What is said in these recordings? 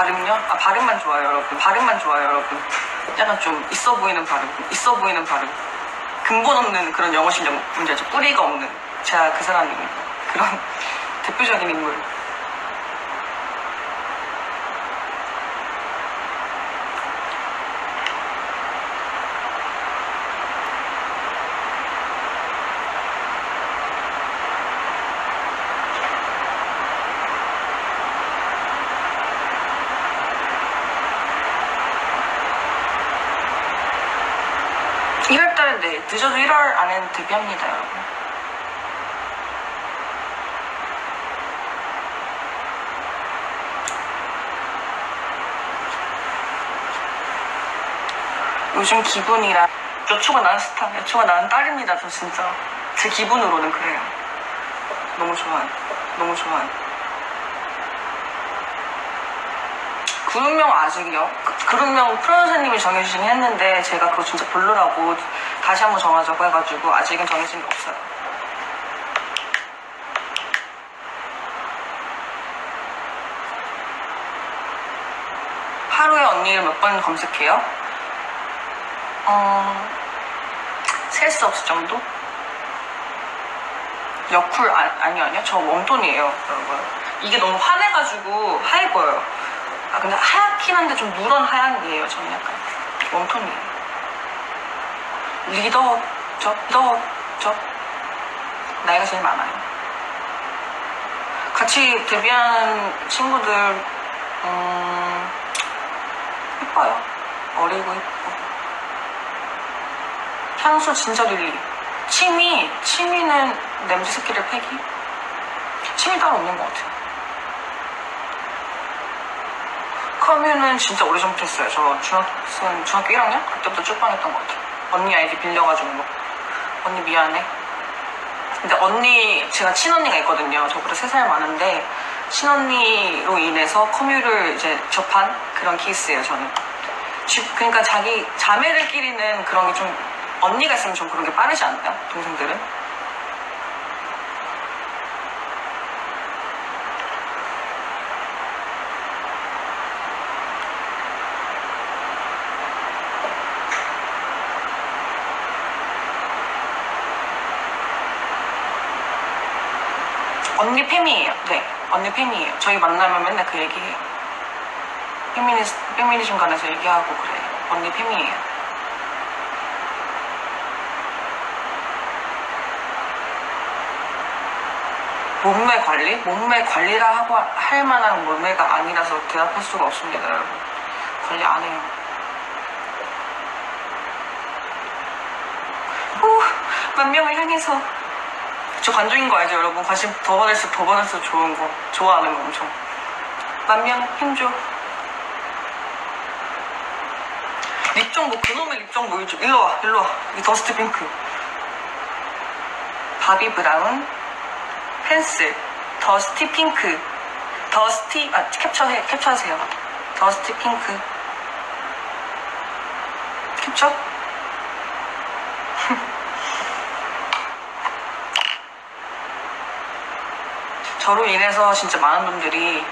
발음요? 아 발음만 좋아요 여러분. 발음만 좋아요 여러분. 약간 좀 있어 보이는 발음 있어 보이는 발음. 근본 없는 그런 영어 실력 문제 알죠? 뿌리가 없는. 제가 그 사람입니다. 그런 대표적인 인물 늦어도 1월 안에는 데뷔합니다 여러분 요즘 기분이라 여초가 나는 스타, 여초가 나는 딸입니다. 저 진짜 제 기분으로는 그래요. 너무 좋아요. 너무 좋아요. 그룹명 아직이요? 그- 그룹명 프로 선생님이 정해주시긴 했는데 제가 그거 진짜 별로라고 다시 한번 정하자고 해가지고 아직은 정해진 게 없어요. 하루에 언니를 몇 번 검색해요? 어, 셀 수 없을 정도? 여쿨 아, 아니요 아니요 저 웜톤이에요 여러분 이게 너무 환해가지고 하얘 보여요 아 근데 하얗긴 한데 좀 누런 하얀이에요 저는 약간. 웜톤이에요. 리더죠? 리더죠? 나이가 제일 많아요. 같이 데뷔한 친구들 음 예뻐요. 어리고 예쁘고 향수 진짜 릴리. 취미, 취미는 냄새 스키를 패기? 취미 따로 없는 것 같아요. 커뮤는 진짜 오래전부터 했어요. 저 중학생, 중학교 1학년? 그때부터 쭉방했던 것 같아요. 언니 아이디 빌려가지고 뭐. 언니 미안해. 근데 언니, 제가 친언니가 있거든요. 저보다 3살 많은데, 친언니로 인해서 커뮤를 이제 접한 그런 케이스예요, 저는. 주- 그러니까 자기 자매들끼리는 그런 게 좀 언니가 있으면 좀 그런 게 빠르지 않나요? 동생들은? 언니 팸이에요. 네, 언니 팸이에요. 저희 만나면 맨날 그 얘기해요. 페미니스, 페미니즘 관해서 얘기하고 그래요. 언니 팸이에요. 몸매 관리? 몸매 관리라 하고 할 만한 몸매가 아니라서 대답할 수가 없습니다, 여러분. 관리 안 해요. 후, 만 명을 향해서. 저 관종인 거 알죠, 여러분? 관심 더 받을수록 더 받을수록 좋은 거. 좋아하는 거 엄청. 만명 힘줘. 립정 뭐 그놈의 립정 뭐 일로 일로 와 일로 와 이 더스트 핑크 바비 브라운 펜슬 더스티 핑크 더스티 아 캡처해 캡처하세요 더스티 핑크 캡처 저로 인해서 진짜 많은 분들이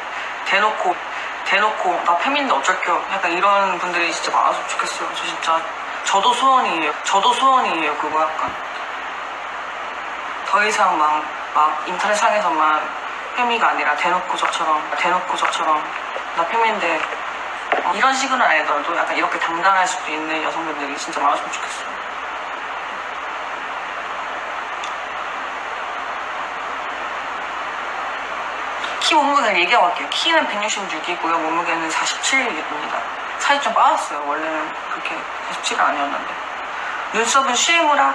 대놓고 대놓고 나 페민인데 어쩔 겨 약간 이런 분들이 진짜 많았으면 좋겠어요. 저 진짜 저도 소원이에요. 저도 소원이에요 그거 약간. 더 이상 막, 막 인터넷상에서만 페미가 아니라 대놓고 저처럼 대놓고 저처럼 나 페미인데 어, 이런 식으로는 아니더라도 약간 이렇게 당당할 수도 있는 여성분들이 진짜 많았으면 좋겠어요 키 몸무게 그냥 얘기하고 갈게요. 키는 166이고요. 몸무게는 47입니다. 살이 좀 빠졌어요. 원래는 그렇게 47은 아니었는데. 눈썹은 쉬무라.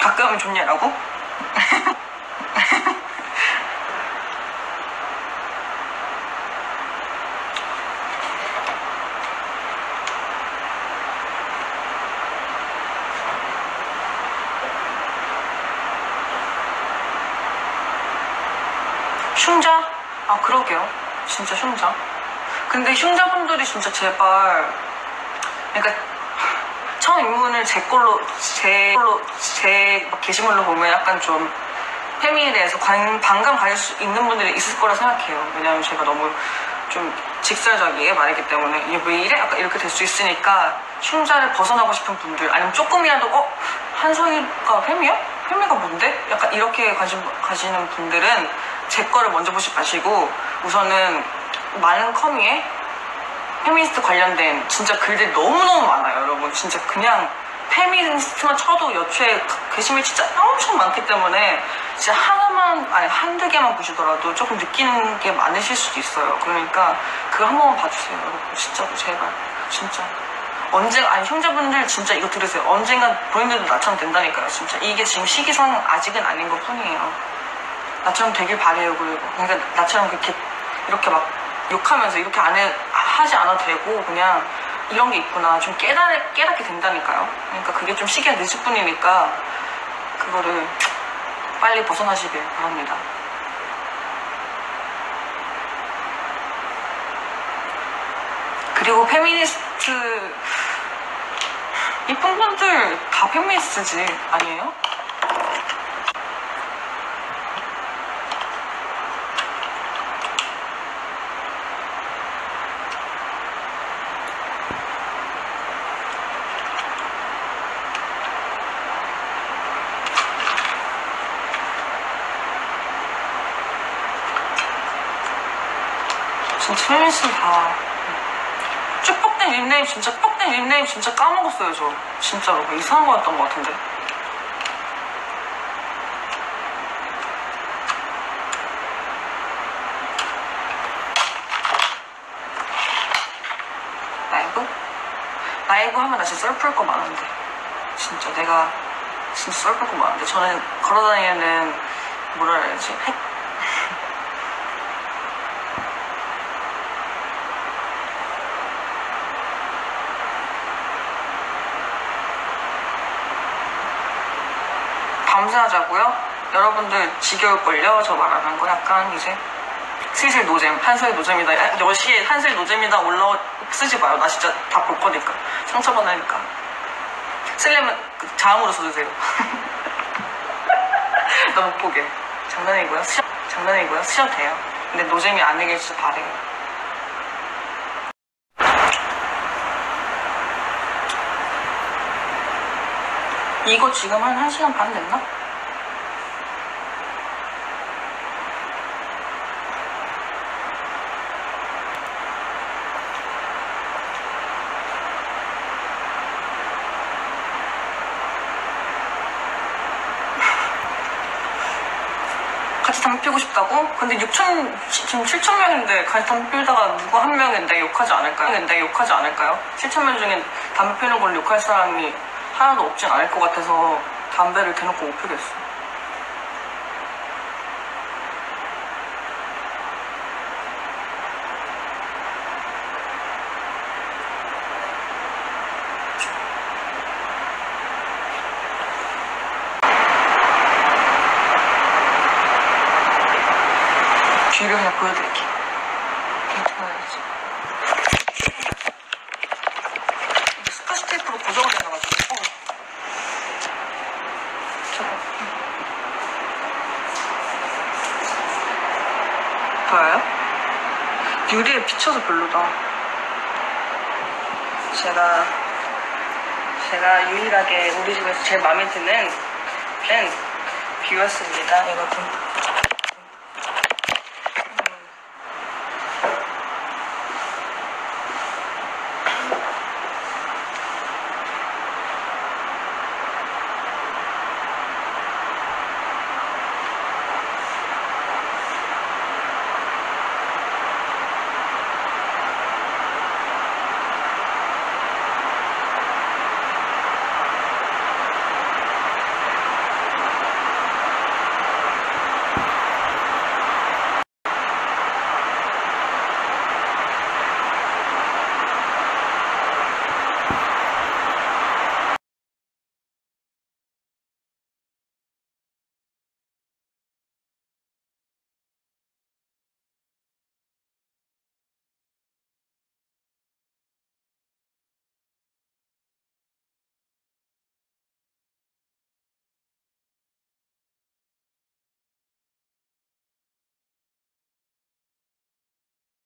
가끔 하면 좋냐라고? 흉자? 아 그러게요. 진짜 흉자. 근데 흉자분들이 진짜 제발 그러니까 처음 입문을 제 걸로 제 걸로 제막 게시물로 보면 약간 좀 페미에 대해서 관- 반감 가질 수 있는 분들이 있을 거라 생각해요. 왜냐하면 제가 너무 좀 직설적이게 말했기 때문에 이게 왜 이래? 약간 이렇게 될 수 있으니까 흉자를 벗어나고 싶은 분들 아니면 조금이라도 어? 한성이가 페미야? 페미가 뭔데? 약간 이렇게 관심 가지는 분들은 제 거를 먼저 보지 마시고 우선은 많은 커미에 페미니스트 관련된 진짜 글들이 너무너무 많아요, 여러분. 진짜 그냥 페미니스트만 쳐도 여초에 게시물이 진짜 엄청 많기 때문에 진짜 하나만, 아니, 한두 개만 보시더라도 조금 느끼는 게 많으실 수도 있어요. 그러니까 그거 한 번만 봐주세요, 여러분. 진짜로, 제발. 진짜. 언제, 아니, 형제분들 진짜 이거 들으세요. 언젠간 본인들도 나처럼 된다니까요, 진짜. 이게 지금 시기상 아직은 아닌 것 뿐이에요. 나처럼 되길 바래요, 그리고. 그러니까 나처럼 그렇게, 이렇게 막 욕하면서 이렇게 안 해, 하지 않아도 되고, 그냥 이런 게 있구나. 좀 깨달, 깨닫게 된다니까요. 그러니까 그게 좀 시기가 늦을 뿐이니까, 그거를 빨리 벗어나시길 바랍니다. 그리고 페미니스트, 이쁜 분들 다 페미니스트지, 아니에요? 진짜 페미니스트 다. 쭉 뻑된 닉네임, 진짜 뻑된 닉네임 진짜 까먹었어요, 저. 진짜로. 뭐 이상한 거였던 것 같은데. 라이브? 라이브 하면 나 진짜 썰풀 거 많은데. 진짜 내가 진짜 썰풀 거 많은데. 저는 걸어다니는, 뭐라 해야지? 핵, 밤새 하자고요? 여러분들 지겨울걸요? 저 말하는 거 약간 이제 슬슬 노잼, 한슬 노잼이다. 야, 10시에 한슬 노잼이다 올라오 쓰지 마요. 나 진짜 다 볼 거니까. 상처받으니까. 쓰려면 그 자음으로 써주세요. 나 못 보게. 장난이고요. 쓰, 장난이고요. 쓰셔도 돼요. 근데 노잼이 아니길 진짜 바래요. 이거 지금 한 1시간 반 됐나? 담배 피우고 싶다고? 근데 6천, 지금 7천 명인데 담배 피우다가 누구 한 명인데 욕하지 않을까요? 근데 욕하지 않을까요? 7천 명 중에 담배 피우는 걸 욕할 사람이 하나도 없진 않을 것 같아서 담배를 대놓고 못 피우겠어. 뒤를 그냥 보여드릴게. 괜찮아야지. 이게 스카시 테이프로 고정을 해놔가지고. 어. 저거. 보여요? 유리에 비쳐서 별로다. 제가 제가 유일하게 우리 집에서 제일 마음에 드는 펜 비웠습니다, 여러분.